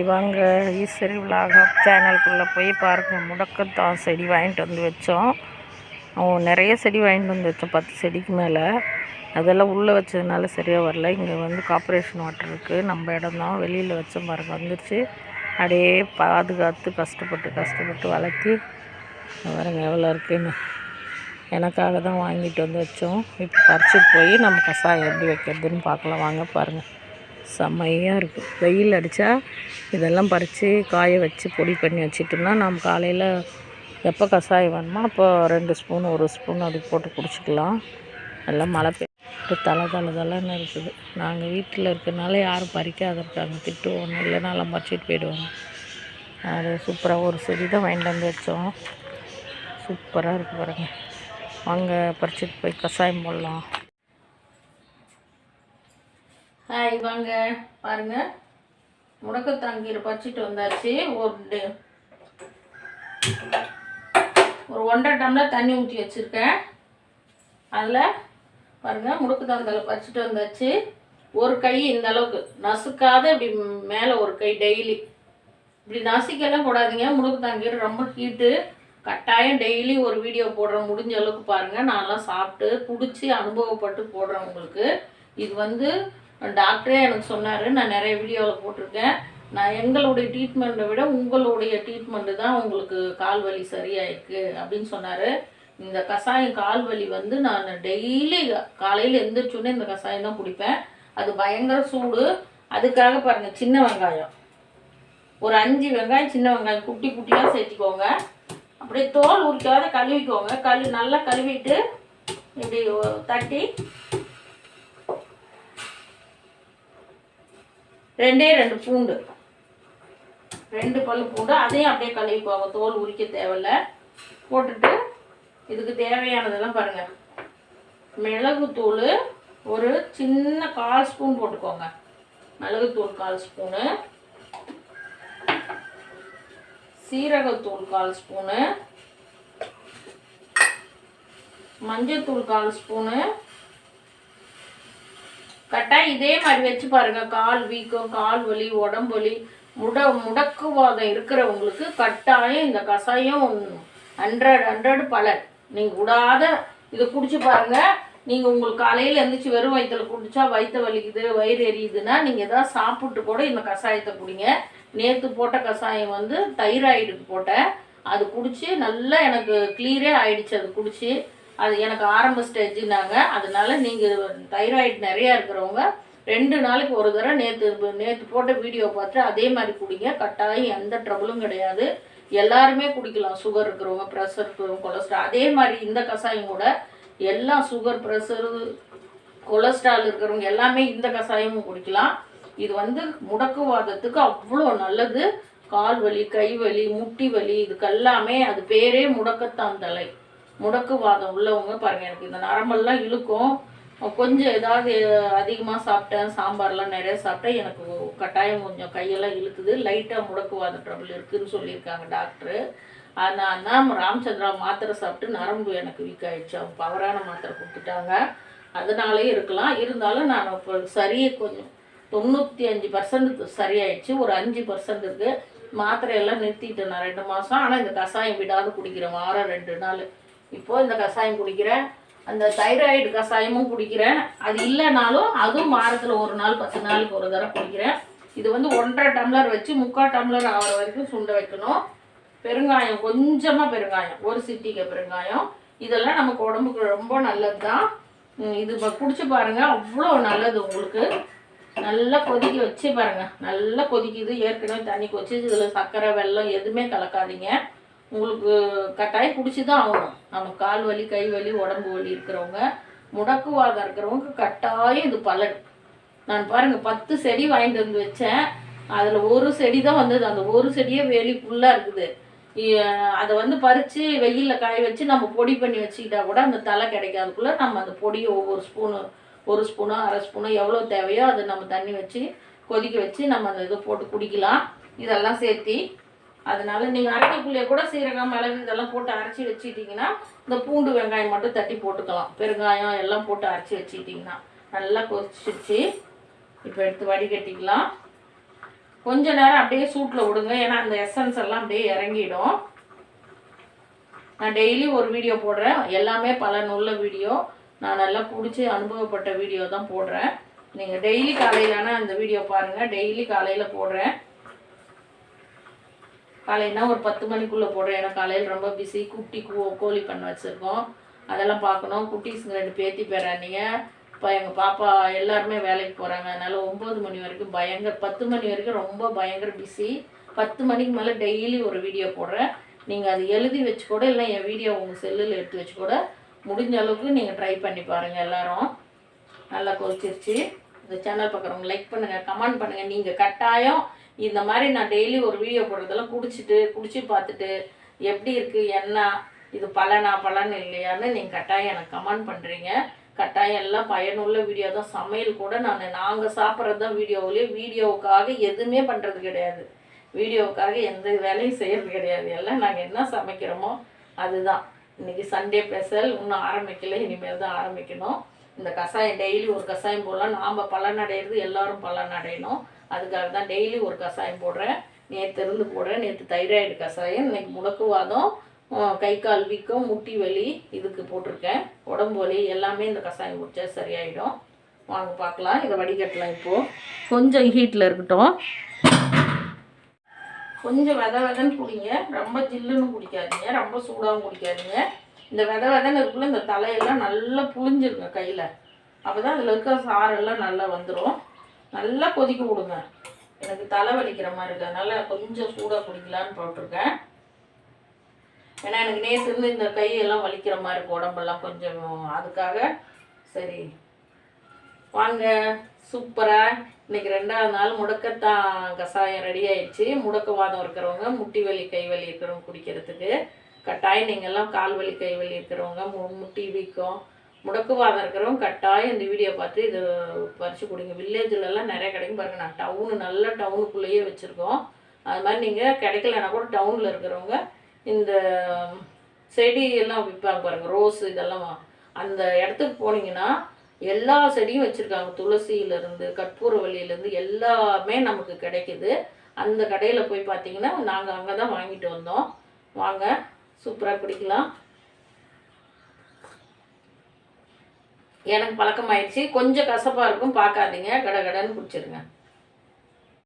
இவங்க ஈஸ்வரி விலாகம் சேனலுக்குள்ளே போய் பாருங்கள் முடக்கத்தான் செடி வாங்கிட்டு வந்து வச்சோம். அவன் நிறைய செடி வாங்கிட்டு வந்து வச்சோம் பத்து செடிக்கு மேலே. அதெல்லாம் உள்ளே வச்சதுனால சரியாக வரல. இங்கே வந்து கார்பரேஷன் வாட்டர் இருக்குது நம்ம இடம் தான். வெளியில் வச்சோம் பாருங்கள் வந்துருச்சு. அப்படியே பாதுகாத்து கஷ்டப்பட்டு கஷ்டப்பட்டு வளர்த்தி. பாருங்கள் எவ்வளோ இருக்குன்னு. எனக்காக தான் வாங்கிட்டு வந்து வச்சோம். இப்போ பறிச்சுட்டு போய் நம்ம கஷாயம் எப்படி வைக்கிறதுன்னு பார்க்கலாம். வாங்க பாருங்கள் செம்மையாக இருக்கும் வெயில் அடித்தா இதெல்லாம் பறித்து காய வச்சு பொடி பண்ணி வச்சுட்டோம்னா நம்ம காலையில் எப்போ கஷாயம் வேணுமோ அப்போ ரெண்டு ஸ்பூன் ஒரு ஸ்பூன் அது போட்டு குடிச்சிக்கலாம். எல்லாம் மழை பெய்ய தலை தலை தலைன்னு இருக்குது. நாங்கள் வீட்டில் இருக்கிறனால யாரும் பறிக்காத இருக்காங்க. திட்டுவோம் இல்லைன்னா எல்லாம் பறிச்சிட்டு போயிடுவாங்க. அது சூப்பராக ஒரு செடி தான் வாங்கிட்டு வந்து வச்சோம். சூப்பராக இருக்குது பாருங்கள் வாங்க பறிச்சிட்டு போய் கஷாயம் போடலாம். ஹாய் வாங்க. பாருங்க. முடக்கத்தாங்கீரை பறிச்சிட்டு வந்தாச்சு. ஒரு ஒரு ஒன்றரை டம்ளர் தண்ணி ஊற்றி வச்சுருக்கேன். அதில் பாருங்கள் முடுக்குத்தாந்தலை பறிச்சிட்டு வந்தாச்சு. ஒரு கை இந்த அளவுக்கு. நசுக்காத இப்படி மேலே ஒரு கை டெய்லி இப்படி நசிக்கெல்லாம் போடாதீங்க. முடுக்குத்தாங்கீரை ரொம்ப ஹீட்டு கட்டாயம் டெய்லி ஒரு வீடியோ போடுறேன். முடிஞ்ச அளவுக்கு பாருங்கள் நான்லாம் சாப்பிட்டு குடிச்சு அனுபவப்பட்டு போடுறேன் உங்களுக்கு. இது வந்து டாக்டரே எனக்கு சொன்னார். நான் நிறைய வீடியோவில் போட்டிருக்கேன். நான் எங்களுடைய ட்ரீட்மெண்ட்டை விட உங்களுடைய ட்ரீட்மெண்ட்டு தான் உங்களுக்கு கால் வலி சரியாயிருக்கு அப்படின்னு சொன்னார். இந்த கஷாயம் கால் வலி வந்து நான் டெய்லி காலையில் எழுந்திரிச்சோன்னே இந்த கஷாயம் தான் குடிப்பேன். அது பயங்கர சூடு. அதுக்காக பாருங்கள் சின்ன வெங்காயம். ஒரு அஞ்சு வெங்காயம் சின்ன வெங்காயம் குட்டி குட்டியாக சேர்த்திக்கோங்க. அப்படியே தோல் உரிக்காத கழுவிக்கோங்க. கழு நல்லா கழுவிட்டு இப்படி தட்டி ரெண்டே ரெண்டு பூண்டு. ரெண்டு பல்லு பூண்டு அதையும் அப்படியே கழுவிக்குவாங்க தோல் உரிக்க தேவையில்ல. போட்டுட்டு இதுக்கு தேவையானதெல்லாம் பாருங்கள் மிளகுத்தூள் ஒரு சின்ன கால் ஸ்பூன் போட்டுக்கோங்க. மிளகுத்தூள் கால் ஸ்பூனு. சீரகத்தூள் கால் ஸ்பூனு. மஞ்சத்தூள் கால் ஸ்பூனு. கட்டாயம் இதே மாதிரி வச்சு பாருங்க. கால் வீக்கம் கால் வலி உடம்பு வலி முட முடக்குவாதம் இருக்கிறவங்களுக்கு கட்டாயம் இந்த கஷாயம் ஹண்ட்ரட் ஹண்ட்ரட் பலர் நீங்கள் விடாத இதை குடிச்சு பாருங்க. நீங்கள் உங்களுக்கு காலையில் எந்திரிச்சு வெறும் வயிற்றுல குடிச்சா வயிற்று வலிக்குது வயிறு எரியுதுன்னா நீங்கள் எதாவது சாப்பிட்டு கூட இந்த கஷாயத்தை குடிங்க. நேற்று போட்ட கஷாயம் வந்து தைராய்டுக்கு போட்டேன். அது குடிச்சு நல்லா எனக்கு கிளியரே ஆயிடுச்சு. அது குடிச்சு அது எனக்கு ஆரம்ப ஸ்டேஜ்னாங்க. அதனால நீங்கள் தைராய்டு நிறையா இருக்கிறவங்க ரெண்டு நாளைக்கு ஒரு தடவை நேற்று நேற்று போட்ட வீடியோ பார்த்து அதே மாதிரி குடிங்க. கட்டாயம் எந்த ட்ரபுளும் கிடையாது. எல்லாருமே குடிக்கலாம். சுகர் இருக்கிறவங்க ப்ரெஷர் இருக்கிறவங்க கொலஸ்ட்ரால் அதே மாதிரி இந்த கஷாயம் கூட எல்லாம் சுகர் ப்ரெஷரு கொலஸ்ட்ரால் இருக்கிறவங்க எல்லாமே இந்த கஷாயமும் குடிக்கலாம். இது வந்து முடக்குவாதத்துக்கு அவ்வளோ நல்லது. கால் வலி கை வலி முட்டி வலி இதுக்கெல்லாமே அது பேரே முடக்கத்தான் தலை. முடக்குவாதம் உள்ளவங்க பாருங்க எனக்கு இந்த நரம்பெல்லாம் இழுக்கும். கொஞ்சம் ஏதாவது அதிகமாக சாப்பிட்டேன் சாம்பார்லாம் நிறைய சாப்பிட்டேன் எனக்கு கட்டாயம் கொஞ்சம் கையெல்லாம் இழுக்குது. லைட்டாக முடக்குவாத ட்ரபிள் இருக்குதுன்னு சொல்லியிருக்காங்க டாக்டரு. அதனால் தான் ராமச்சந்திரா மாத்திரை சாப்பிட்டு நரம்பு எனக்கு வீக் ஆகிடுச்சு அவங்க பவரான மாத்திரை கொடுத்துட்டாங்க. அதனாலே இருக்கலாம். இருந்தாலும் நான் இப்போ சரியே கொஞ்சம் தொண்ணூற்றி அஞ்சு பர்சன்ட் சரியாயிடுச்சு. ஒரு அஞ்சு பர்சன்ட் இருக்குது மாத்திரையெல்லாம் நிறுத்திட்டேன் நான் ரெண்டு மாதம் ஆனால் இந்த கஷாயம் விடாது குடிக்கிறேன். வாரம் ரெண்டு நாள். இப்போது இந்த கஷாயம் குடிக்கிறேன். அந்த தைராய்டு கஷாயமும் குடிக்கிறேன். அது இல்லைனாலும் அதுவும் வாரத்தில் ஒரு நாள் பத்து நாளுக்கு ஒரு தடவை குடிக்கிறேன். இது வந்து ஒன்றரை டம்ளர் வச்சு முக்கால் டம்ளர் ஆகிற வரைக்கும் சுண்ட வைக்கணும். பெருங்காயம் கொஞ்சமாக பெருங்காயம் ஒரு சிட்டிக்கு பெருங்காயம். இதெல்லாம் நமக்கு உடம்புக்கு ரொம்ப நல்லது தான் இது இப்போ குடிச்சு பாருங்கள் அவ்வளோ நல்லது உங்களுக்கு. நல்லா கொதிக்க வச்சு பாருங்கள் நல்லா கொதிக்குது. ஏற்கனவே தண்ணி கொதிச்சு இதில் சர்க்கரை வெல்லம் எதுவுமே கலக்காதீங்க. உங்களுக்கு கட்டாயம் குடிச்சு தான் ஆகணும். நம்ம கால் வலி கை வலி உடம்பு வலி இருக்கிறவங்க முடக்குவாதம் இருக்கிறவங்க கட்டாயம் இது பலன். நான் பாருங்க பத்து செடி வாங்கிட்டு வந்து வச்சேன். அதில் ஒரு செடி தான் வந்தது. அந்த ஒரு செடியே வேலி ஃபுல்லாக இருக்குது. அதை வந்து பறித்து வெயிலில் காய வச்சு நம்ம பொடி பண்ணி வச்சுக்கிட்டா கூட அந்த தலை கிடைக்காதுக்குள்ளே நம்ம அந்த பொடியை ஒவ்வொரு ஸ்பூனு ஒரு ஸ்பூனோ அரை ஸ்பூனோ எவ்வளோ தேவையோ அதை நம்ம தண்ணி வச்சு கொதிக்க வச்சு நம்ம அந்த இதை போட்டு குடிக்கலாம். இதெல்லாம் சேர்த்தி அதனால நீங்கள் அரைக்கக்குள்ளே கூட சீரகம் மிளகு இதெல்லாம் போட்டு அரைச்சி வச்சுட்டிங்கன்னா இந்த பூண்டு வெங்காயம் மட்டும் தட்டி போட்டுக்கலாம். பெருங்காயம் எல்லாம் போட்டு அரைச்சி வச்சுட்டிங்கன்னா நல்லா கொதிச்சிடுச்சு. இப்போ எடுத்து வடிகட்டிக்கலாம். கொஞ்ச நேரம் அப்படியே சூட்டில் விடுங்க. ஏன்னா அந்த எசன்ஸ் எல்லாம் அப்படியே இறங்கிடும். நான் டெய்லி ஒரு வீடியோ போடுறேன். எல்லாமே பலனுள்ள வீடியோ நான் நல்லா பிடிச்சி அனுபவப்பட்ட வீடியோ தான் போடுறேன். நீங்கள் டெய்லி காலையிலான அந்த வீடியோ பாருங்கள் டெய்லி காலையில் போடுறேன். காலையினா ஒரு பத்து மணிக்குள்ளே போடுறேன். ஏன்னா காலையில் ரொம்ப பிஸி குட்டி கோ கோழி பண்ண வச்சுருக்கோம். அதெல்லாம் பார்க்கணும். குட்டீஸுங்க ரெண்டு பேத்தி பேரானிங்க இப்போ எங்கள் பாப்பா எல்லாருமே வேலைக்கு போகிறாங்க அதனால் ஒம்பது மணி வரைக்கும் பயங்கர பத்து மணி வரைக்கும் ரொம்ப பயங்கர பிஸி பத்து மணிக்கு மேலே டெய்லி ஒரு வீடியோ போடுறேன். நீங்கள் அது எழுதி வச்சு கூட இல்லை என் வீடியோ உங்கள் செல்லில் எடுத்து வச்சு கூட முடிஞ்ச அளவுக்கு நீங்கள் ட்ரை பண்ணி பாருங்கள் எல்லாரும். நல்லா கொதிச்சிருச்சு. இந்த சேனல் பார்க்குறவங்க லைக் பண்ணுங்கள் கமெண்ட் பண்ணுங்கள் நீங்கள் கட்டாயம் இந்த மாதிரி நான் டெய்லி ஒரு வீடியோ போடுறதெல்லாம் குடிச்சிட்டு குடிச்சு பார்த்துட்டு எப்படி இருக்குது என்ன இது பலனா பலன் இல்லையான்னு நீங்கள் கட்டாயம் எனக்கு கமெண்ட் பண்ணுறீங்க கட்டாயம் எல்லாம் பயனுள்ள வீடியோ தான். சமையல் கூட நான் நாங்கள் சாப்பிட்றது தான் வீடியோவிலே வீடியோவுக்காக எதுவுமே பண்ணுறது கிடையாது. வீடியோவுக்காக எந்த வேலையும் செய்கிறது கிடையாது. எல்லாம் நாங்கள் என்ன சமைக்கிறோமோ அதுதான். இன்னைக்கு சண்டே ஸ்பெஷல் இன்னும் ஆரம்பிக்கல இனிமேல் தான் ஆரம்பிக்கணும். இந்த கஷாயம் டெய்லி ஒரு கஷாயம் போடலாம். நாம் பலன் அடையிறது எல்லோரும் பலன் அடையணும் அதுக்காக தான் டெய்லி ஒரு கஷாயம் போடுறேன். நேற்று இருந்து போடுறேன். நேற்று தைராய்டு கஷாயம் இன்னைக்கு முடக்குவாதம் வாதம் கை கால் வீக்கம் முட்டி வலி இதுக்கு போட்டிருக்கேன். உடம்பு வலி எல்லாமே இந்த கஷாயம் குடித்தா சரியாயிடும். வாங்க பார்க்கலாம். இதை வடிகட்டலாம் இப்போது கொஞ்சம் ஹீட்டில் இருக்கட்டும். கொஞ்சம் வித விதன்னு குடிங்க. ரொம்ப ஜில்லுன்னு குடிக்காதீங்க. ரொம்ப சூடாகவும் குடிக்காதீங்க. இந்த வித விதன்னு இருக்குள்ள இந்த தலையெல்லாம் நல்லா புழிஞ்சிருங்க கையில். அப்போ தான் அதில் இருக்கிற சாரெல்லாம் நல்லா வந்துடும் நல்லா கொதிக்க விடுங்க. எனக்கு தலை வலிக்கிற மாதிரி இருக்கு. அதனால கொஞ்சம் சூடாக குடிக்கலான்னு போட்டிருக்கேன். ஏன்னா எனக்கு நேற்று இருந்து இந்த கையெல்லாம் வலிக்கிற மாதிரி இருக்கு. உடம்பெல்லாம் கொஞ்சம் அதுக்காக சரி. வாங்க. சூப்பராக இன்னைக்கு ரெண்டாவது நாள். முடக்கத்தான் கஷாயம் ரெடி ஆயிடுச்சு. முடக்கவாதம் இருக்கிறவங்க முட்டி வலி கை வலி இருக்கிறவங்க குடிக்கிறதுக்கு. கட்டாயம் நீங்கள்லாம் கால் வலி கை வலி இருக்கிறவங்க மு முட்டி வீக்கம். முடக்குவாதம் இருக்கிறவங்க கட்டாயம் இந்த வீடியோ பார்த்து இது பறித்து கொடுங்க. வில்லேஜ்லலாம் நிறைய கிடைக்கும் பாருங்கள் நான் டவுனு நல்ல டவுனுக்குள்ளேயே வச்சுருக்கோம். அது மாதிரி நீங்கள் கிடைக்கலனா கூட டவுனில் இருக்கிறவங்க இந்த செடி எல்லாம் விற்பாங்க பாருங்கள் ரோஸ் இதெல்லாம். அந்த இடத்துக்கு போனீங்கன்னா எல்லா செடியும் வச்சுருக்காங்க. துளசியிலேருந்து கற்பூரவல்லியிலேருந்து எல்லாமே நமக்கு கிடைக்குது. அந்த கடையில் போய் பார்த்தீங்கன்னா நாங்கள் அங்கே தான் வாங்கிட்டு வந்தோம். வாங்க சூப்பராக பிடிக்கலாம் எனக்கு பழக்கமாயிடுச்சு. கொஞ்சம் கசப்பாக இருக்கும். பார்க்காதீங்க. கடகடன்னு பிடிச்சிருங்க